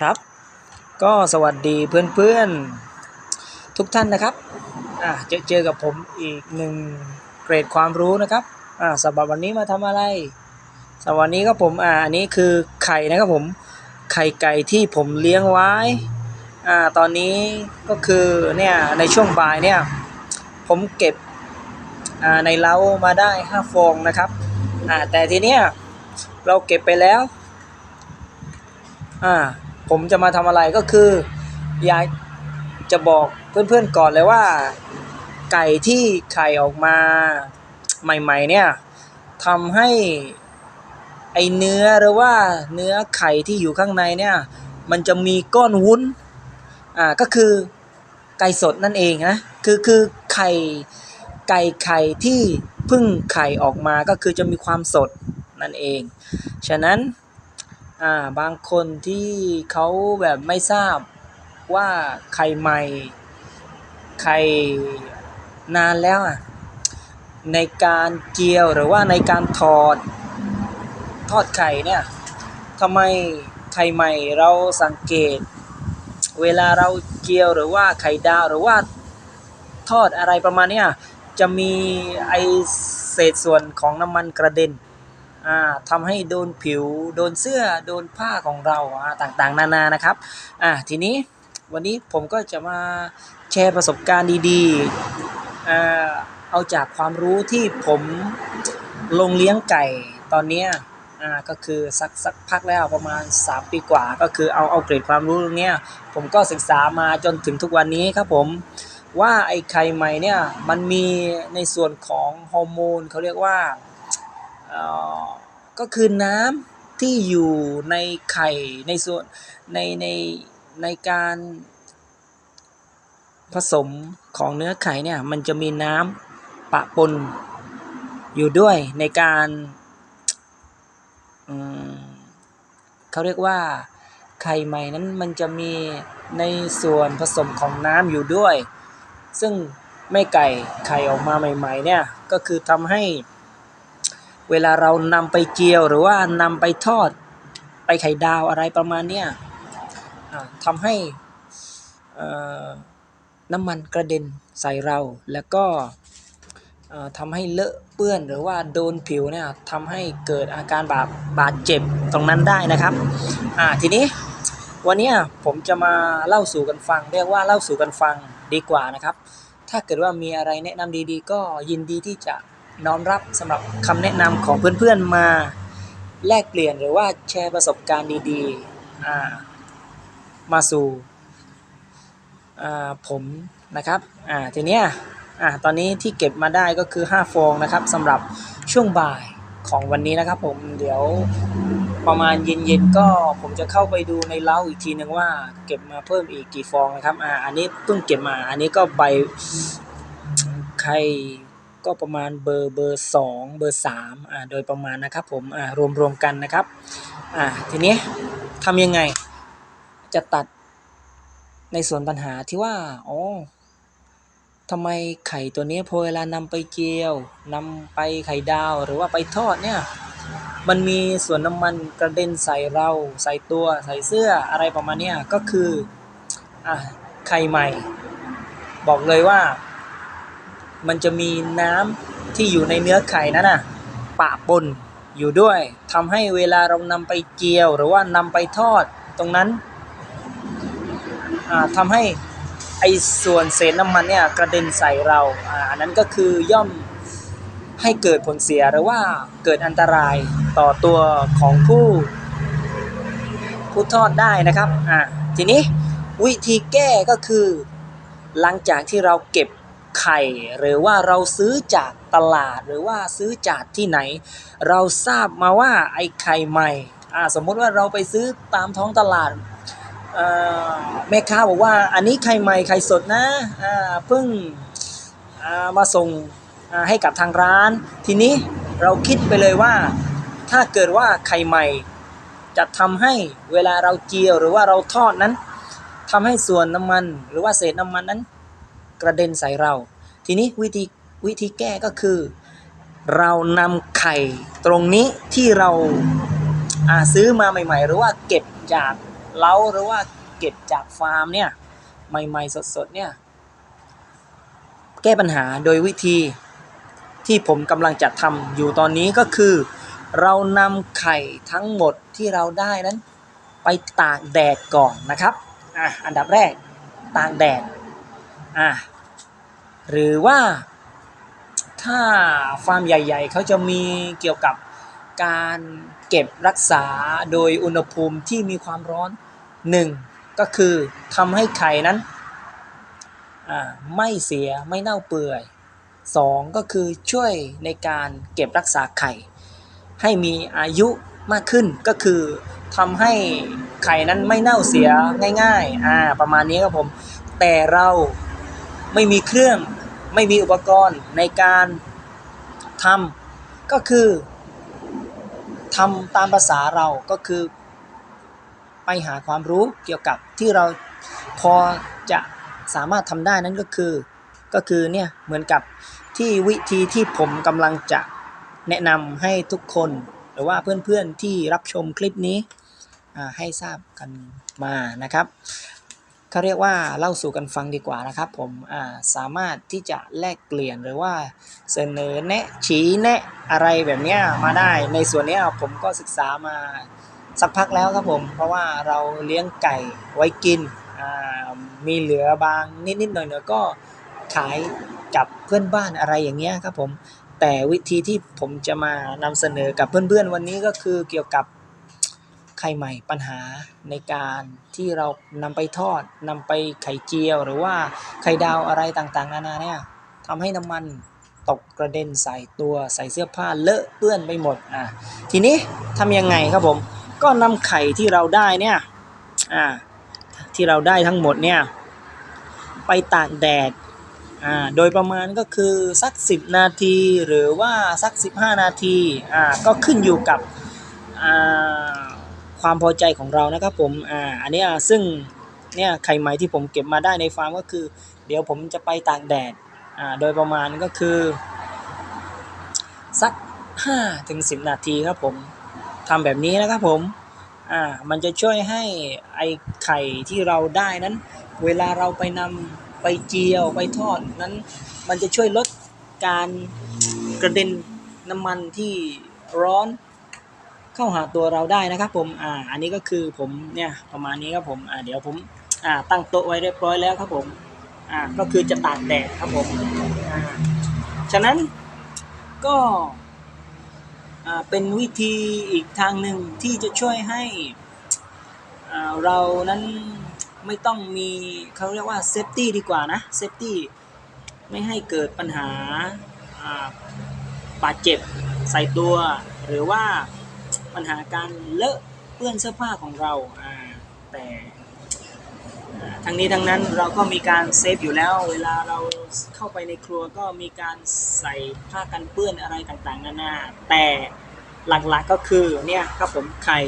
ครับ ก็สวัสดีเพื่อนๆทุกท่านนะครับจอเจอกับผมอีกหนึ่งเกรดความรู้นะครับอ่าสำหรับวันนี้มาทำอะไรสำหรับวันนี้ก็ผมอ่าอันนี้คือไข่นะครับผมไข่ไก่ที่ผมเลี้ยงไว้อ่าตอนนี้ก็คือเนี่ยในช่วงบ่ายเนี่ยผมเก็บอ่าในเล้ามาได้5ฟองนะครับอ่าแต่ทีเนี้ยเราเก็บไปแล้วอ่า ผมจะมาทำอะไรก็คืออยากจะบอกเพื่อนๆก่อนเลยว่า ไก่ที่ไข่ออกมาใหม่ๆเนี่ยทำให้ไอเนื้อหรือว่าเนื้อไข่ที่อยู่ข้างในเนี่ยมันจะมีก้อนวุ้นอ่าก็คือไก่สดนั่นเองนะคือคือไข่ไก่ไข่ที่พิ่งไข่ออกมาก็คือจะมีความสดนั่นเอง ฉะนั้น อ่าบางคนที่เขาแบบไม่ทราบว่าไข่ใหม่ไข่นานแล้วอะในการเจียวหรือว่าในการถอดทอดไข่เนี่ยทำไมไข่ใหม่เราสังเกต เวลาเราเจียวหรือว่าไข่ดาวหรือว่าทอดอะไรประมาณเนี้ยจะมีไอเศษส่วนของน้ำมันกระเด็น อ่าทำให้โดนผิว โดนเสื้อโดนผ้าของเราต่างๆ นานานะครับอ่าทีนี้วันนี้ผมก็จะมาแชร์ประสบการณ์ดีๆอ่าเอาจากความรู้ที่ผมลงเลี้ยงไก่ตอนนี้อ่าก็คือสักสักพักแล้วประมาณ 3 ปีกว่า ก็คือเอาเอาเกรดความรู้ตรงเนี้ยผมก็ศึกษามาจนถึงทุกวันนี้ครับผมว่าไอ้ไข่ใหม่เนี่ยมันมีในส่วนของฮอร์โมนเขาเรียกว่า ก็คือน้ำที่อยู่ในไข่ในส่วนในในในการผสมของเนื้อไข่เนี่ยมันจะมีน้ำปะปนอยู่ด้วยในการเขาเรียกว่าไข่ใหม่นั้นมันจะมีในส่วนผสมของน้ำอยู่ด้วย ซึ่งแม่ไก่ไข่ออกมาใหม่ ๆ เนี่ย ก็คือทำให้ เวลาเรานำไปเจียวหรือว่านำไปทอดไปไข่ดาวอะไรประมาณเนี้ยทำให้น้ำมันกระเด็นใส่เรา แล้วก็ทำให้เลอะเปื้อนหรือว่าโดนผิวเนี่ยทำให้เกิดอาการบาดบาดเจ็บตรงนั้นได้นะครับอ่าทีนี้วันนี้ผมจะมาเล่าสู่กันฟัง เรียกว่าเล่าสู่กันฟังดีกว่านะครับ ถ้าเกิดว่ามีอะไรแนะนำดีๆ ก็ยินดีที่จะ น้อมรับสำหรับคำแนะนำของเพื่อนๆมาแลกเปลี่ยนหรือว่าแชร์ประสบการณ์ดีๆมาสู่ผมนะครับอ่าทีเนี้ยอ่าตอนนี้ที่เก็บมาได้ก็คือ 5 ฟองนะครับสำหรับช่วงบ่ายของวันนี้นะครับผมเดี๋ยวประมาณเย็นๆก็ผมจะเข้าไปดูในเล้าอีกทีนึงว่าเก็บมาเพิ่มอีกกี่ฟองนะครับอ่าอันนี้เพิ่งเก็บมาอันนี้ก็ใบไข่ ก็ประมาณเบอร์เบอร์สองเบอร์สามอ่าโดยประมาณนะครับผมอ่ารวมรวมกันนะครับอ่าทีนี้ทำยังไงจะตัดในส่วนปัญหาที่ว่าอ๋อทำไมไข่ตัวนี้พอเวลานำไปเจียวนำไปไข่ดาวหรือว่าไปทอดเนี่ยมันมีส่วนน้ำมันกระเด็นใส่เราใส่ตัวใส่เสื้ออะไรประมาณเนี้ยก็คืออะไข่ใหม่ บอกเลยว่า มันจะมีน้ำที่อยู่ในเนื้อไข่นั้นน่ะปะปนอยู่ด้วยทำให้เวลาเรานำไปเจียว หรือว่านำไปทอดตรงนั้นอ่าทำให้ไอ้ส่วนเศษน้ำมันเนี่ยกระเด็นใส่เราอ่าอันนั้นก็คือย่อมให้เกิดผลเสียหรือว่าเกิดอันตรายต่อตัวของผู้ผู้ทอดได้นะครับอ่าทีนี้วิธีแก้ก็คือหลังจากที่เราเก็บ ไข่ หรือว่าเราซื้อจากตลาดหรือว่าซื้อจากที่ไหน เราทราบมาว่าไอ้ไข่ใหม่อ่าสมมุติว่าเราไปซื้อตามท้องตลาดเอ่อแม่ค้าบอกว่าอันนี้ไข่ใหม่ไข่สดนะอ่าเพิ่งอ่ามาส่งให้กับทางร้าน ทีนี้เราคิดไปเลยว่า ถ้าเกิดว่าไข่ใหม่ จะทำให้เวลาเราเจียวหรือว่าเราทอดนั้นทำให้ส่วนน้ำมันหรือว่าเศษน้ำมันนั้น กระเด็นใส่เรา ทีนี้วิธีวิธีแก้ก็คือ เรานำไข่ตรงนี้ที่เราอาซื้อมาใหม่ ๆ หรือว่าเก็บจากเล้าหรือว่าเก็บจากฟาร์มเนี่ยใหม่ ๆ สดๆเนี่ยแก้ปัญหาโดยวิธีที่ผมกำลังจะทำอยู่ตอนนี้ก็คือ เรานำไข่ทั้งหมดที่เราได้นั้น ไปตากแดดก่อนนะครับอะอันดับแรกตากแดด อะหรือว่าถ้าฟาร์มใหญ่ ๆ เขาจะมีเกี่ยวกับการเก็บรักษาโดยอุณหภูมิที่มีความร้อนหนึ่งก็คือทำให้ไข่นั้นอ่าไม่เสียไม่เน่าเปื่อยสองก็คือช่วยในการเก็บรักษาไข่ ให้มีอายุมากขึ้นก็คือทำให้ไข่นั้นไม่เน่าเสียง่ายๆอ่าประมาณนี้ครับผม แต่เรา ไม่มีเครื่อง ไม่มีอุปกรณ์ในการทำก็คือทำตามภาษาเราก็คือ ไปหาความรู้เกี่ยวกับที่เราพอจะสามารถทำได้นั่นก็คือ ก็คือเนี่ยเหมือนกับที่วิธีที่ผมกำลังจะแนะนำให้ทุกคนหรือว่าเพื่อนๆที่รับชมคลิปนี้ให้ทราบกันมานะครับ เขาเรียกว่าเล่าสู่กันฟังดีกว่านะครับผมสามารถที่จะแลกเปลี่ยนหรือว่าเสนอแนะชี้แนะอะไรแบบนี้มาได้ ในส่วนนี้ผมก็ศึกษามาสักพักแล้วครับผม เพราะว่าเราเลี้ยงไก่ไว้กิน มีเหลือบางนิดๆหน่อยๆก็ขายกับเพื่อนบ้านอะไรอย่างเงี้ยครับผม แต่วิธีที่ผมจะมานำเสนอกับเพื่อนๆวันนี้ก็คือเกี่ยวกับ ไข่ใหม่ปัญหาในการที่เรานำไปทอดนำไปไข่เจียว หรือว่าไข่ดาวอะไรต่างๆ นานาเนี่ยทำให้น้ำมันตกกระเด็นใส่ตัวใส่เสื้อผ้าเลอะเปื้อนไปหมดอะทีนี้ทำยังไงครับผม ก็นำไข่ที่เราได้เนี่ยอ่าที่เราได้ทั้งหมดเนี่ยไปตากแดดอ่าโดยประมาณก็คือสัก 10 นาทีหรือว่าสัก 15 นาทีอ่าก็ขึ้นอยู่กับอ่า ความพอใจของเรานะครับผมอ่าอันนี้ซึ่งเนี่ยไข่ไหมที่ผมเก็บมาได้ในฟาร์มก็คือ เดี๋ยวผมจะไปตากแดดอ่าโดยประมาณก็คือ สัก5ถึง10 นาทีครับผมทำแบบนี้นะครับผมอ่ามันจะช่วยให้ไอไข่ที่เราได้นั้น เวลาเราไปนำไปเจียวไปทอดนั้น มันจะช่วยลดการกระเด็นน้ำมันที่ร้อน เข้าหาตัวเราได้นะครับผมอ่าอันนี้ก็คือผมเนี่ยประมาณนี้ครับผมอ่าเดี๋ยวผมอ่าตั้งโต๊ะไว้เรียบร้อยแล้วครับผมอ่าก็คือจะตากแดดครับผมอ่าฉะนั้นก็อ่าเป็นวิธีอีกทางหนึ่งที่จะช่วยให้อ่าเรานั้นไม่ต้องมีเขาเรียกว่าเซฟตี้ดีกว่านะเซฟตี้ไม่ให้เกิดปัญหาอ่าบาดเจ็บใส่ตัว หรือว่า ปัญหาการเลอะเปื้อนเสื้อผ้าของเราแต่อ่าทั้งนี้ทั้งนั้นเราก็มีการเซฟอยู่แล้ว เวลาเราเข้าไปในครัวก็มีการใส่ผ้ากันเปื้อนอะไรต่างๆนานาแต่หลักๆก็คือเนี่ยครับผมไข่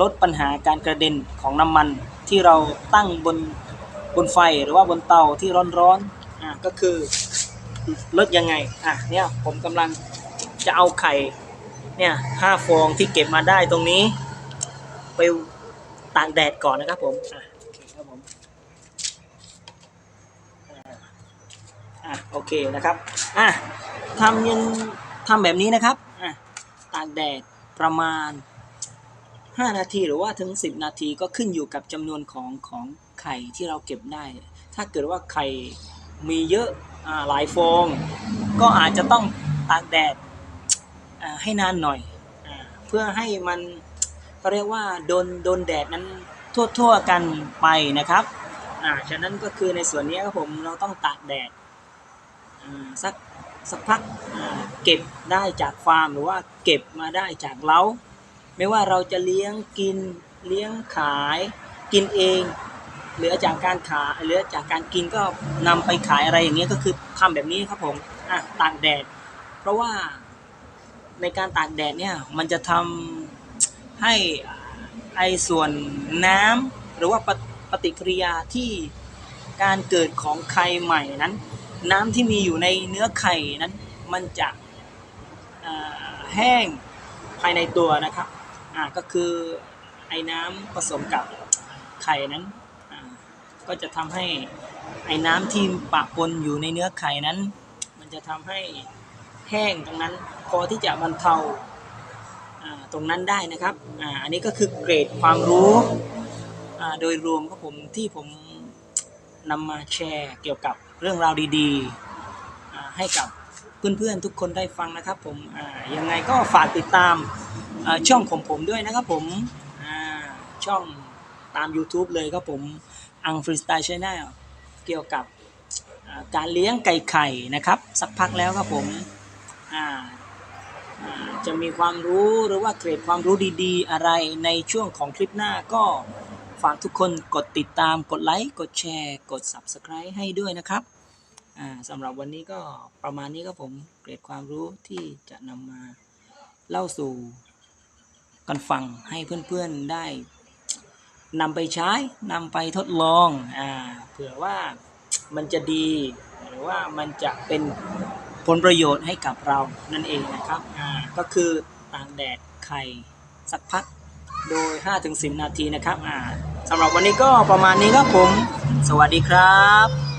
ลดปัญหาการกระเด็นของน้ำมันที่เราตั้งบนบนไฟหรือว่าบนเตาที่ร้อนๆอ่าก็คือลดยังไงอะเนี่ยผมกำลังจะเอาไข่ เนี่ยห้าฟองที่เก็บมาได้ตรงนี้ ไปตากแดดก่อนนะครับผมอะโอเคครับผมอะโอเคนะครับอะทำยังทำแบบนี้นะครับอะตากแดดประมาณ 5 นาทีหรือว่าถึง 10 นาทีก็ขึ้นอยู่กับจำนวนของของไข่ที่เราเก็บได้ ถ้าเกิดว่าไข่มีเยอะอาหลายฟอง ก็อาจจะต้องตากแดด ให้นานหน่อยอเพื่อให้มันเขาเรียกว่าโดนโดนแดดนั้นทั่วๆกันไปนะครับอ่าฉะนั้นก็คือในส่วนนี้ครับผมเราต้องตากแดดสักสักพักเก็บได้จากฟาร์มหรือว่าเก็บมาได้จากเล้า ไม่ว่าเราจะเลี้ยงกินเลี้ยงขายกินเองเหลือจากการขายเหลือจากการกินก็นำไปขายอะไรอย่างเงี้ยก็คือทำแบบนี้ครับผมอะตากแดด เพราะว่า ในการตากแดดเนี่ยมันจะทำให้ไอส่วนน้ำหรือว่าปฏิปฏิกิริยาที่การเกิดของไข่ใหม่นั้น น้ำที่มีอยู่ในเนื้อไข่นั้น มันจะแห้งภายในตัวนะครับอ่าก็คือไอ้น้ำผสมกับไข่นั้นอ่าก็จะทำให้ไอ้น้ำที่ปะปนอยู่ในเนื้อไข่นั้น มันจะทำให้แห้งตรงนั้น อที่จะบรรเทาตรงนั้นได้นะครับออันนี้ก็คือเกรดความรู้โดยรวมครับผมที่ผมนำมาแชร์เกี่ยวกับเรื่องราวดีๆ ให้กับเพื่อนๆทุกคนได้ฟังนะครับผมยังไงก็ฝากติดตามช่องของผมด้วยนะครับผมช่องตาม YouTube เลยครับผมอังฟรีสไตล์ชแนลเกี่ยวกับการเลี้ยงไก่ไข่นะครับ สักพักแล้วครับผมอ่า จะมีความรู้หรือว่าเกรดความรู้ดี ๆ อะไรในช่วงของคลิปหน้าก็ฝากทุกคนกดติดตามกดไลค์กดแชร์ กด Subscribe ให้ด้วยนะครับสำหรับวันนี้ก็ประมาณนี้ครับผมเกรดความรู้ที่จะนำมาเล่าสู่กันฟังให้เพื่อนๆได้นำไปใช้นำไปทดลองอเผื่อว่ามันจะดี หรือว่ามันจะเป็น ผลประโยชน์ให้กับเรานั่นเองนะครับอ่าก็คือตากแดดไข่สักพักโดย 5-10 นาทีนะครับอ่าสำหรับวันนี้ก็ประมาณนี้ครับผม สวัสดีครับ